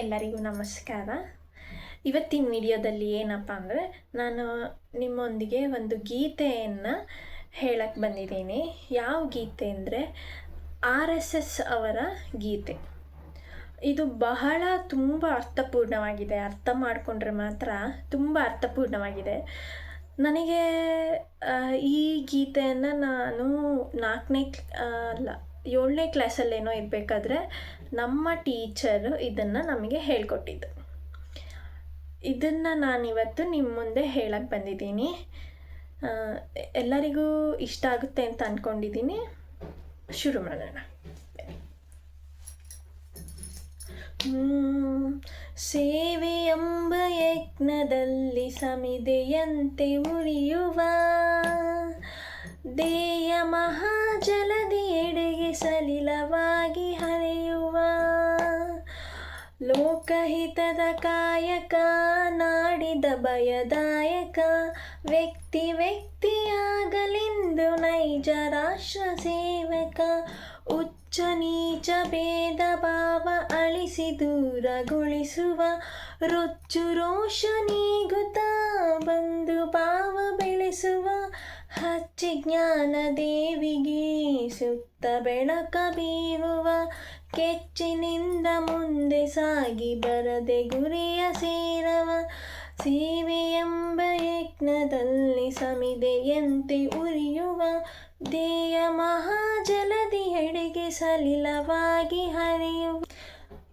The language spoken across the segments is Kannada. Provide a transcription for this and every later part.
ಎಲ್ಲರಿಗೂ ನಮಸ್ಕಾರ. ಇವತ್ತಿನ ವಿಡಿಯೋದಲ್ಲಿ ಏನಪ್ಪ ಅಂದರೆ ನಾನು ನಿಮ್ಮೊಂದಿಗೆ ಒಂದು ಗೀತೆಯನ್ನು ಹೇಳಕ್ಕೆ ಬಂದಿದ್ದೀನಿ. ಯಾವ ಗೀತೆ ಅಂದರೆ ಆರ್ ಎಸ್ ಎಸ್ ಅವರ ಗೀತೆ. ಇದು ಬಹಳ ತುಂಬ ಅರ್ಥಪೂರ್ಣವಾಗಿದೆ. ಅರ್ಥ ಮಾಡಿಕೊಂಡ್ರೆ ಮಾತ್ರ ತುಂಬ ಅರ್ಥಪೂರ್ಣವಾಗಿದೆ. ನನಗೆ ಈ ಗೀತೆಯನ್ನು ನಾನು ನಾಲ್ಕನೇ ಅಲ್ಲ ಏಳನೇ ಕ್ಲಾಸಲ್ಲೇನೋ ಇರಬೇಕಾದ್ರೆ ನಮ್ಮ ಟೀಚರು ಇದನ್ನು ನಮಗೆ ಹೇಳ್ಕೊಟ್ಟಿದ್ದು. ಇದನ್ನು ನಾನಿವತ್ತು ನಿಮ್ಮ ಮುಂದೆ ಹೇಳಕ್ಕೆ ಬಂದಿದ್ದೀನಿ. ಎಲ್ಲರಿಗೂ ಇಷ್ಟ ಆಗುತ್ತೆ ಅಂತ ಅಂದ್ಕೊಂಡಿದ್ದೀನಿ ಶುರು ಮಾಡೋಣ. ಸೇವೆ ಎಂಬ ಯಜ್ಞದಲ್ಲಿ ಸಮಿದೆಯಂತೆ ಉರಿಯುವ. ದೇಯ ಮಹಾಜಲದಿ ಲೋಕಹಿತದ ಕಾಯಕ, ನಾಡಿದ ಭಯದಾಯಕ. ವ್ಯಕ್ತಿ ವ್ಯಕ್ತಿಯಾಗಲೆಂದು ನೈಜ ರಾಷ್ಟ್ರ ಸೇವಕ. ಉಚ್ಚ ನೀಚ ಭೇದ ಭಾವ ಅಳಿಸಿ ದೂರಗೊಳಿಸುವ. ರೊಚ್ಚು ರೋಷ ನೀಗುತ್ತ ಬಂದು ಭಾವ ಬೆಳೆಸುವ. ಹಚ್ಚಿ ಜ್ಞಾನ ದೇವಿಗೆ ಸುತ್ತ ಬೆಳಕ ಬೀರುವ. ಕೆಚ್ಚಿನಿಂದ ಮುಂದೆ ಸಾಗಿ ಬರದೆ ಗುರಿಯ ಸೇರವ. ಸೇವೆ ಎಂಬ ಯಜ್ಞದಲ್ಲಿ ಸಮಿದೆಯಂತೆ ಉರಿಯುವ. ದೇಯ ಮಹಾಜಲದಿ ಸಲಿಲವಾಗಿ ಹರಿಯುವ.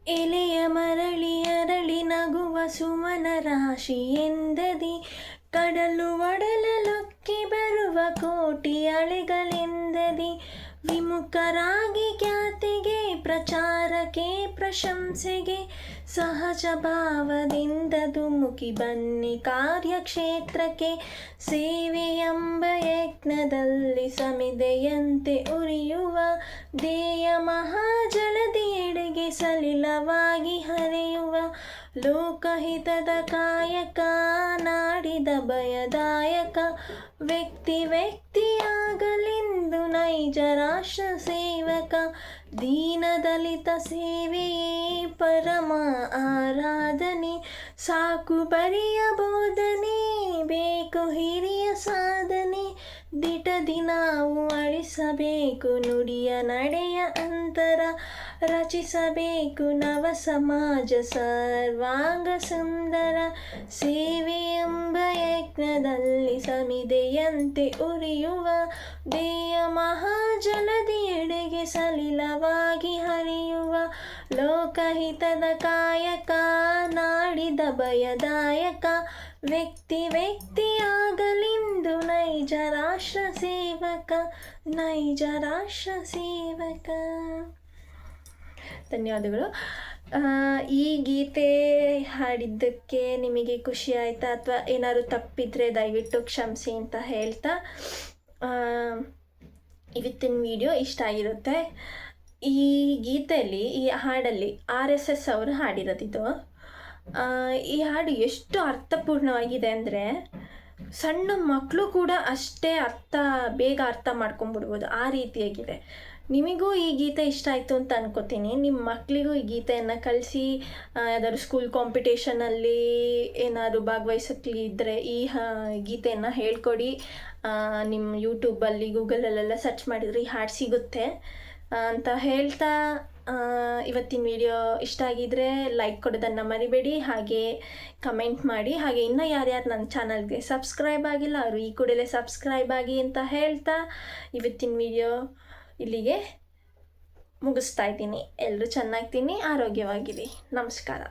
ಎಲೆಯ ಮರಳಿ ಅರಳಿ ನಗುವ ಸುಮನ ರಾಶಿ ಎಂದದಿ. ಕಡಲು ಒಡಲಲೊಕ್ಕಿ ಬರುವ ಕೋಟಿ ಅಲೆಗಳೆಂದದಿ. ವಿಮುಖರಾಗಿ ಖ್ಯಾತಿಗೆ ಪ್ರಚಾರಕ್ಕೆ ಪ್ರಶಂಸೆಗೆ ಸಹಜ ಭಾವದಿಂದ ಧುಮುಕಿ ಬನ್ನಿ ಕಾರ್ಯಕ್ಷೇತ್ರಕ್ಕೆ. ಸೇವೆ ಎಂಬ ಯಜ್ಞದಲ್ಲಿ ಸಮಿದೆಯಂತೆ ಉರಿಯುವ ದೇಯ ಮಹಾಜಲದಿ ಸಲಿಲವಾಗಿ ಹರಿಯುವ ಲೋಕಹಿತದ ಕಾಯಕ, ನಾಡಿದ ಭಯದಾಯಕ ವ್ಯಕ್ತಿ ವ್ಯಕ್ತಿಯಾಗಲೆಂದು ನೈಜ ರಾಷ್ಟ್ರ ಸೇವಕ. ದೀನದಲಿತ ಸೇವೆಯೇ ಪರಮ ಆರಾಧನೆ. ಸಾಕು ಬರಿಯ ಬೋಧನೆ, ಬೇಕು ಹಿರಿಯ ಸಾಧನೆ. ದಿಟ ನಾವು ಅಳಿಸಬೇಕು, ನುಡಿಯ ನಡೆಯ ಅಂತರ. ರಚಿಸಬೇಕು ನವ ಸಮಾಜ ಸರ್ವಾಂಗ ಸುಂದರ ಸೇವೆ ಸಮಿದೆಯಂತೆ ಉರಿಯುವ ದೇಯ ಮಹಾಜಲದಿಯೆಡೆಗೆ ಸಲಿಲವಾಗಿ ಹರಿಯುವ ಲೋಕಹಿತದ ಕಾಯಕ, ನಾಡಿದ ಭಯದಾಯಕ ವ್ಯಕ್ತಿ ವ್ಯಕ್ತಿಯಾಗಲಿಂದು ನೈಜ ರಾಷ್ಟ್ರ ಸೇವಕ, ನೈಜ ರಾಷ್ಟ್ರ ಸೇವಕ. ಧನ್ಯವಾದಗಳು. ಈ ಗೀತೆ ಹಾಡಿದ್ದಕ್ಕೆ ನಿಮಗೆ ಖುಷಿ ಆಯಿತಾ ಅಥವಾ ಏನಾದ್ರು ತಪ್ಪಿದ್ರೆ ದಯವಿಟ್ಟು ಕ್ಷಮಿಸಿ ಅಂತ ಹೇಳ್ತಾ ಇವತ್ತಿನ ವಿಡಿಯೋ ಇಷ್ಟ ಆಗಿರುತ್ತೆ. ಈ ಗೀತೆಯಲ್ಲಿ, ಈ ಹಾಡಲ್ಲಿ ಆರ್ ಎಸ್ ಎಸ್ ಅವರು ಹಾಡಿರೋದಿದು. ಈ ಹಾಡು ಎಷ್ಟು ಅರ್ಥಪೂರ್ಣವಾಗಿದೆ ಅಂದರೆ ಸಣ್ಣ ಮಕ್ಕಳು ಕೂಡ ಅಷ್ಟೇ ಅರ್ಥ, ಬೇಗ ಅರ್ಥ ಮಾಡ್ಕೊಂಬಿಡ್ಬೋದು ಆ ರೀತಿಯಾಗಿದೆ. ನಿಮಗೂ ಈ ಗೀತೆ ಇಷ್ಟ ಆಯಿತು ಅಂತ ಅನ್ಕೋತೀನಿ. ನಿಮ್ಮ ಮಕ್ಕಳಿಗೂ ಈ ಗೀತೆಯನ್ನು ಕಳಿಸಿ ಯಾವ್ದಾದ್ರು ಸ್ಕೂಲ್ ಕಾಂಪಿಟೇಷನಲ್ಲಿ ಏನಾದರೂ ಭಾಗವಹಿಸಕ್ಕೆ ಇದ್ದರೆ ಈ ಗೀತೆಯನ್ನು ಹೇಳ್ಕೊಡಿ. ನಿಮ್ಮ ಯೂಟ್ಯೂಬಲ್ಲಿ ಗೂಗಲಲ್ಲೆಲ್ಲ ಸರ್ಚ್ ಮಾಡಿದರೆ ಈ ಹಾಡು ಸಿಗುತ್ತೆ. ಅಂತ ಹೇಳ್ತಾ ಇವತ್ತಿನ ವಿಡಿಯೋ ಇಷ್ಟ ಆಗಿದ್ರೆ ಲೈಕ್ ಕೊಡೋದನ್ನು ಮರಿಬೇಡಿ, ಹಾಗೆ ಕಮೆಂಟ್ ಮಾಡಿ. ಹಾಗೆ ಇನ್ನೂ ಯಾರ್ಯಾರು ನನ್ನ ಚಾನಲ್ಗೆ ಸಬ್ಸ್ಕ್ರೈಬ್ ಆಗಿಲ್ಲ, ಅವರು ಈ ಕೂಡಲೇ ಸಬ್ಸ್ಕ್ರೈಬ್ ಆಗಿ ಅಂತ ಹೇಳ್ತಾ, ಇವತ್ತಿನ ವಿಡಿಯೋ ಇಲ್ಲಿಗೆ ಮುಗಿಸ್ತಾ ಇದ್ದೀನಿ. ಎಲ್ಲರೂ ಚೆನ್ನಾಗ್ತೀನಿ, ಆರೋಗ್ಯವಾಗಿರಿ. ನಮಸ್ಕಾರ.